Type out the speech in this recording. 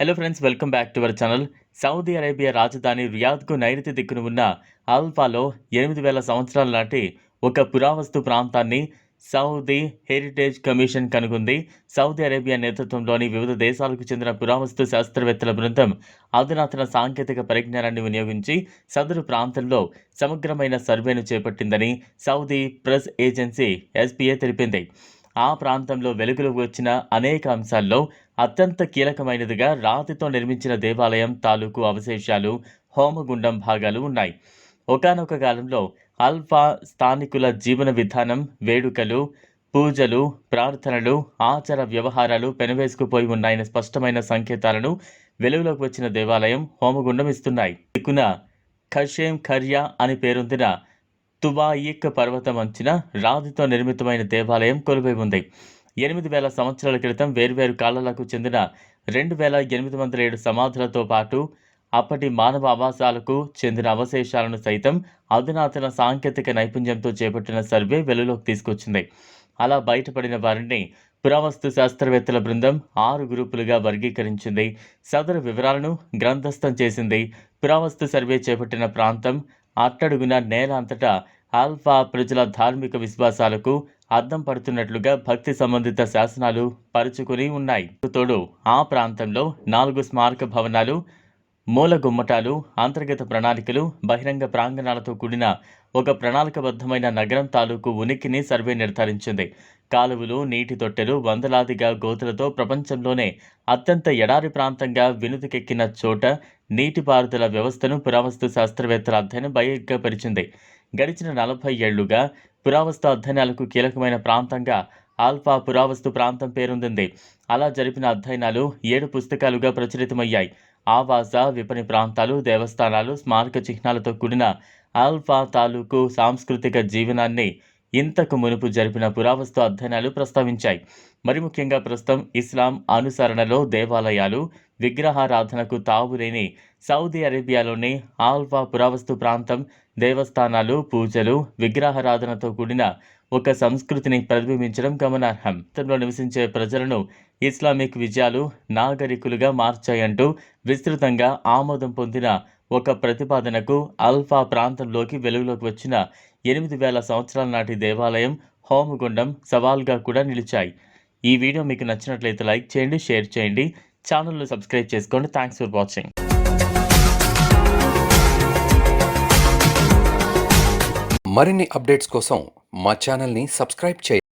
Hello friends welcome back to our channel Saudi Arabia రాజధాని రియాద్కు నైరుతి దిక్కున ఉన్న ఆల్ఫాలో ఎనిమిది వేల సంవత్సరాల నాటి ఒక పురావస్తు ప్రాంతాన్ని సౌదీ హెరిటేజ్ కమిషన్ కనుగొంది. సౌదీ అరేబియా నేతృత్వంలోని వివిధ దేశాలకు చెందిన పురావస్తు శాస్త్రవేత్తల బృందం అధునాతన సాంకేతిక పరిజ్ఞానాన్ని వినియోగించి సదరు ప్రాంతంలో సమగ్రమైన సర్వేను చేపట్టిందని సౌదీ ప్రెస్ ఏజెన్సీ ఎస్పీఏ తెలిపింది. ఆ ప్రాంతంలో వెలుగులోకి వచ్చిన అనేక అంశాల్లో అత్యంత కీలకమైనదిగా రాతితో నిర్మించిన దేవాలయం తాలూకు అవశేషాలు హోమగుండం భాగాలు ఉన్నాయి. ఒకానొక కాలంలో అల్ఫా స్థానికుల జీవన విధానం వేడుకలు పూజలు ప్రార్థనలు ఆచార వ్యవహారాలు పెనవేసుకుపోయి ఉన్నాయన్న స్పష్టమైన సంకేతాలను వెలుగులోకి వచ్చిన దేవాలయం హోమగుండం ఇస్తున్నాయి. దిక్కున ఖషేం ఖర్యా అని పేరొందిన తువాయిక్ పర్వతం అంచిన రాతితో నిర్మితమైన దేవాలయం కొలువై ఉంది. ఎనిమిది వేల సంవత్సరాల క్రితం వేర్వేరు కాలాలకు చెందిన రెండు వేల ఎనిమిది వందల ఏడు సమాధులతో పాటు అప్పటి మానవ ఆవాసాలకు చెందిన అవశేషాలను సైతం అధునాతన సాంకేతిక నైపుణ్యంతో చేపట్టిన సర్వే వెలులోకి తీసుకొచ్చింది. అలా బయటపడిన వారిని పురావస్తు శాస్త్రవేత్తల బృందం ఆరు గ్రూపులుగా వర్గీకరించింది. సదరు వివరాలను గ్రంథస్థం చేసింది. పురావస్తు సర్వే చేపట్టిన ప్రాంతం అట్టడుగున నేల అంతటా ఆల్ఫా ప్రజల ధార్మిక విశ్వాసాలకు అద్దం పడుతున్నట్లుగా భక్తి సంబంధిత శాసనాలు పరుచుకుని ఉన్నాయి. తోడు ఆ ప్రాంతంలో నాలుగు స్మారక భవనాలు మూల గుమ్మటాలు అంతర్గత ప్రణాళికలు బహిరంగ ప్రాంగణాలతో కూడిన ఒక ప్రణాళికబద్ధమైన నగరం తాలూకు ఉనికిని సర్వే నిర్ధారించింది. కాలువలు నీటి తొట్టెలు వందలాదిగా గోతులతో ప్రపంచంలోనే అత్యంత ఎడారి ప్రాంతంగా వినుతికెక్కిన చోట నీటిపారుదల వ్యవస్థను పురావస్తు శాస్త్రవేత్తల అధ్యయనం బహిర్గపరిచింది. గడిచిన నలభై ఏళ్ళుగా పురావస్తు అధ్యయనాలకు కీలకమైన ప్రాంతంగా ఆల్ఫా పురావస్తు ప్రాంతం పేరొందింది. అలా జరిపిన అధ్యయనాలు ఏడు పుస్తకాలుగా ప్రచురితమయ్యాయి. ఆవాస విపణి ప్రాంతాలు దేవస్థానాలు స్మారక చిహ్నాలతో కూడిన ఆల్ఫా తాలూకు సాంస్కృతిక జీవనాన్ని ఇంతకు మునుపు జరిపిన పురావస్తు అధ్యయనాలు ప్రస్తావించాయి. మరి ముఖ్యంగా ప్రస్తుతం ఇస్లాం అనుసరణలో దేవాలయాలు విగ్రహారాధనకు తావులేని సౌదీ అరేబియాలోని ఆల్ఫా పురావస్తు ప్రాంతం దేవస్థానాలు పూజలు విగ్రహారాధనతో కూడిన ఒక సంస్కృతిని ప్రతిబింబించడం గమనార్హం. గతంలో నివసించే ప్రజలను ఇస్లామిక్ విజయాలు నాగరికులుగా మార్చాయంటూ విస్తృతంగా ఆమోదం పొందిన ఒక ప్రతిపాదనకు అల్ఫా ప్రాంతంలోకి వెలుగులోకి వచ్చిన ఎనిమిది వేల సంవత్సరాల నాటి దేవాలయం హోమగుండం సవాల్గా కూడా నిలిచాయి. ఈ వీడియో మీకు నచ్చినట్లయితే లైక్ చేయండి షేర్ చేయండి. ఛానల్ను సబ్స్క్రైబ్ చేసుకోండి. Thanks for watching. మరిన్ని అప్డేట్స్ కోసం మా ఛానల్ని సబ్స్క్రైబ్ చేయండి.